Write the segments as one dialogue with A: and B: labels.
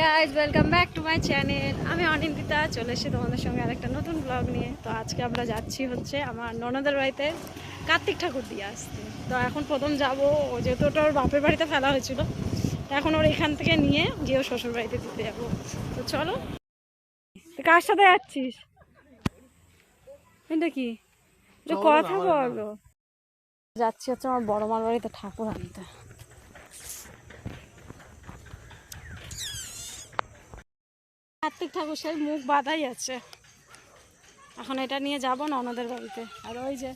A: Guys welcome back to my channel আমি অনিন্দিতা চলে এসেছি তোমাদের সঙ্গে আরেকটা নতুন ব্লগ নিয়ে। তো আজকে আমরা যাচ্ছি হচ্ছে আমার ননদের বাড়িতে কার্তিক ঠাকুর দিয়ে আসতে। তো এখন প্রথম যাব ও যেহেতু ওটা ওর বাপের বাড়িতে ফেলা হয়েছিল তো এখন ওর এখান থেকে নিয়ে গিয়ে শ্বশুর বাড়িতে দিতে যাব। তো চলো। কার সাথে যাচ্ছিস? এটা কি? কথা বলো। যাচ্ছি হচ্ছে আমার বড় মার বাড়িতে ঠাকুর আনতে। কার্তিক ঠাকুর সেই মুখ বাঁধাই আছে। এখন এটা নিয়ে যাব না ওনাদের বাড়িতে। আর ওই যে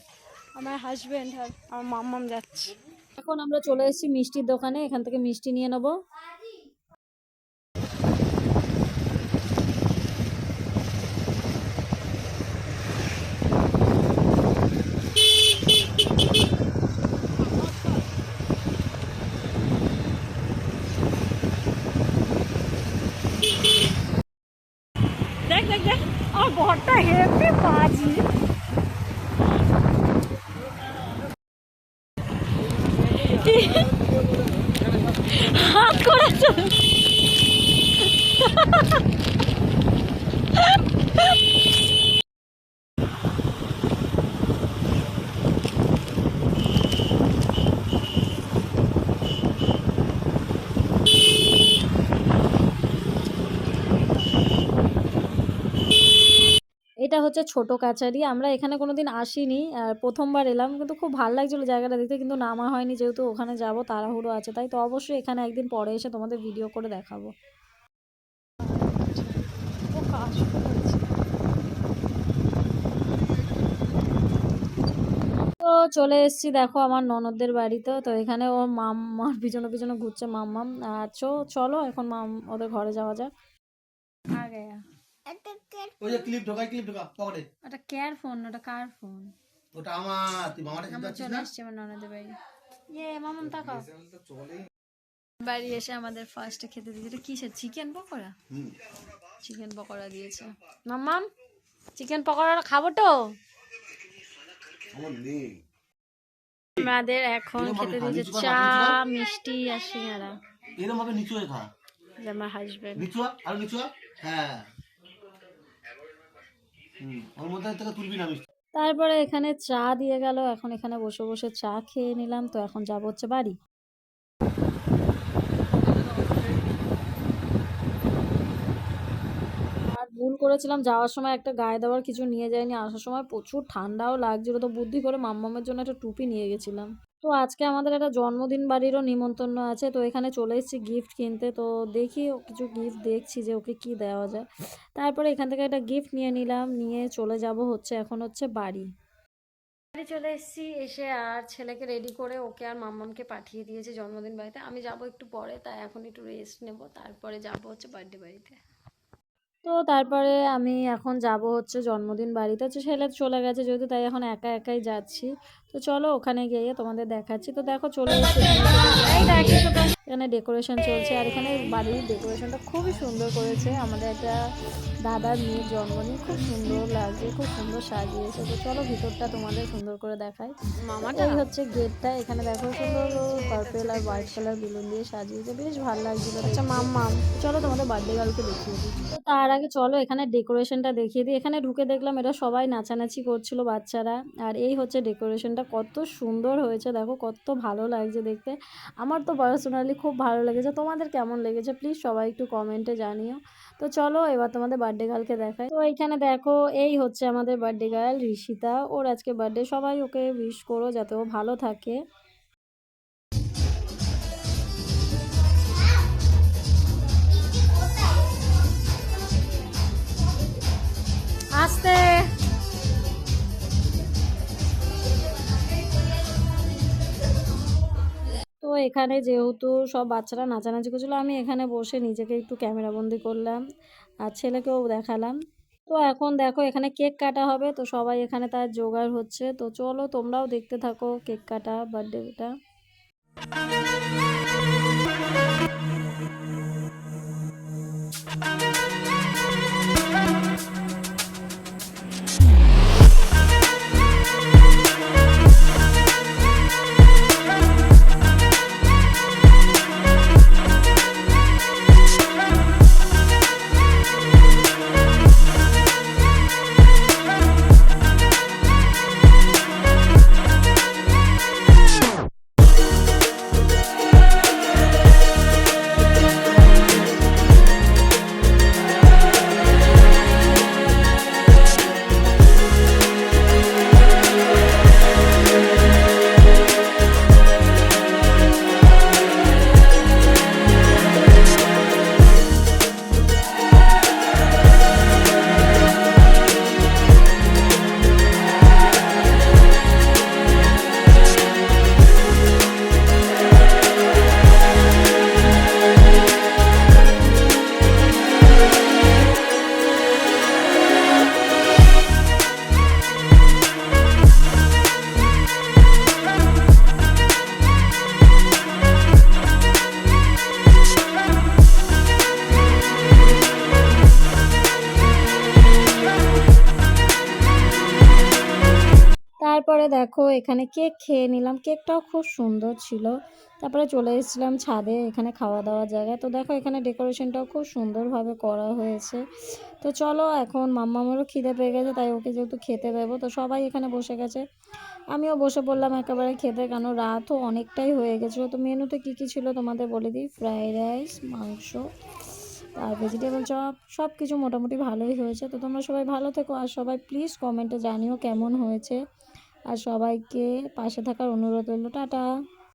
A: আমার হাজবেন্ড আর আমার মাম্মাম যাচ্ছে। এখন আমরা চলে এসেছি মিষ্টির দোকানে, এখান থেকে মিষ্টি নিয়ে নেব। দেখ দেখ দেখ আমার বরটা হেপি বাজি হাত করেছে এটা হচ্ছে ছোট কাচারি আমরা এখানে কোনোদিন আসিনি আর প্রথমবার এলাম। কিন্তু খুব ভালো লাগছিল জায়গাটা দেখতে কিন্তু নামা হয়নি যেহেতু ওখানে যাব তাড়াহুড়ো আছে। তাই তো অবশ্যই এখানে একদিন পরে এসে তোমাদের ভিডিও করে দেখাবো। তো চলে এসেছি দেখো আমার ননদদের বাড়িতে। তো এখানে ও মাম্মার পিছনে পিছনে ঘুরছে মাম্মাম আর চো চলো এখন মাম ওদের ঘরে যাওয়া যাক। আ গয়া
B: ওই যে ক্লিপ ঢোকাই ক্লিপ ঢোকা পকেটে
A: ওটা কার ফোন ওটা কার ফোন
B: ওটা আমার তুই চিন্তা
A: আমরা
B: করছিস
A: চলে
B: না?
A: আসছি আমার ননদের বাড়ি। ইয়ে মামাম তাকাও। বাড়ি এসে আমাদের ফার্স্টে খেতে দিয়েছে। এটা কিসের চিকেন পকোড়া?
B: হুম।
A: চিকেন পকোড়া দিয়েছে। মাম্মাম চিকেন পকোড়া খাব তো?
B: আমার নেই।
A: আমাদের এখন খেতে দিয়েছে চা মিষ্টি আর সিঙ্গারা।
B: এরকম ভাবে নিচু হয়ে খা
A: যে আমার হাজবেন্ড
B: নিচু আর নিচু হ্যাঁ।
A: তারপরে এখানে চা দিয়ে গেল, এখন এখানে বসে বসে চা খেয়ে নিলাম, তো এখন যাব হচ্ছে বাড়ি। আর ভুল করেছিলাম, যাওয়ার সময় একটা গায়ে দেওয়ার কিছু নিয়ে যাইনি, আসার সময় প্রচুর ঠান্ডাও লাগছিল, তো বুদ্ধি করে মাম্মামের জন্য একটা টুপি নিয়ে গেছিলাম। তো আজকে আমাদের একটা জন্মদিন বাড়িরও নিমন্ত্রণ আছে। তো এখানে চলে এসেছি গিফট কিনতে। তো দেখি কিছু গিফট দেখছি যে ওকে কি দেওয়া যায়। তারপরে এখান থেকে একটা গিফট নিয়ে নিলাম। নিয়ে চলে যাব হচ্ছে এখন হচ্ছে বাড়ি। বাড়ি চলে এসেছি। এসে আর ছেলেকে রেডি করে ওকে আর মাম্মামকে পাঠিয়ে দিয়েছে জন্মদিন বাড়িতে। আমি যাব একটু পরে, তাই এখন একটু রেস্ট নেব। তারপরে যাব হচ্ছে বার্থডে বাড়িতে। তো তারপরে আমি এখন যাব হচ্ছে জন্মদিন বাড়িতে। হচ্ছে ছেলে চলে গেছে যেহেতু, তাই এখন একা একাই যাচ্ছি। তো চলো ওখানে গিয়ে তোমাদের দেখাচ্ছি। তো দেখো চলে এসেছি। এখানে ডেকোরেশন চলছে আর এখানে বাড়ির ডেকোরেশনটা খুবই সুন্দর করেছে। আমাদের একটা দাদার মেয়ের জন্মদিন খুব সুন্দর লাগছে খুব সুন্দর সাজিয়েছে। তো চলো ভিতরটা তোমাদের সুন্দর করে দেখাই। এই হচ্ছে গেটটা। এখানে দেখো সুন্দর পার্পেল আর হোয়াইট কালার বেলুন দিয়ে সাজিয়েছে। বেশ ভালো লাগছিল আচ্ছা মাম্মাম চলো তোমাদের বার্থডে গার্লকে দেখিয়ে দিই। তো তার আগে চলো এখানে ডেকোরেশনটা দেখিয়ে দিই। এখানে ঢুকে দেখলাম এটা সবাই নাচানাচি করছিল বাচ্চারা। আর এই হচ্ছে ডেকোরেশনটা কত সুন্দর হয়েছে, দেখো কত ভালো লাগছে দেখতে। আমার তো পার্সোনালি খুব ভালো লেগেছে। তোমাদের কেমন লেগেছে? প্লিজ সবাই একটু কমেন্টে জানিও। তো চলো এবার তোমাদের বার্থডে গার্লকে দেখাই। তো এইখানে দেখো, এই হচ্ছে আমাদের বার্থডে গার্ল ঋষিতা। ওর আজকে বার্থডে সবাই ওকে উইশ করো যাতে ও ভালো থাকে। এখানে যেহেতু সব বাচ্চারা নাচানাচি করছিল, আমি এখানে বসে নিজেকে একটু ক্যামেরাবন্দি করলাম আর ছেলেকেও দেখালাম তো এখন দেখো এখানে কেক কাটা হবে, তো সবাই এখানে তার জোগাড় হচ্ছে তো চলো তোমরাও দেখতে থাকো কেক কাটা বার্থডেটা Thank. তারপরে দেখো, এখানে কেক খেয়ে নিলাম। কেকটাও খুব সুন্দর ছিল। তারপরে চলে এসেছিলাম ছাদে, এখানে খাওয়া দাওয়ার জায়গায়। তো দেখো, এখানে ডেকোরেশনটাও খুব সুন্দরভাবে করা হয়েছে। তো চলো, এখন মাম্মামেরও খিদে পেয়ে গেছে, তাই ওকে যেহেতু খেতে দেবো, তো সবাই এখানে বসে গেছে। আমিও বসে পড়লাম একেবারে খেতে, কেন রাতও অনেকটাই হয়ে গেছিল। তো মেনুতে কী কী ছিল তোমাদের বলে দিই? ফ্রাইড রাইস, মাংস, আর ভেজিটেবল চপ সব কিছু মোটামুটি ভালোই হয়েছে। তো তোমরা সবাই ভালো থেকো, আর সবাই প্লিজ কমেন্টে জানিও কেমন হয়েছে। আর সবাইকে পাশে থাকার অনুরোধ রইল টাটা।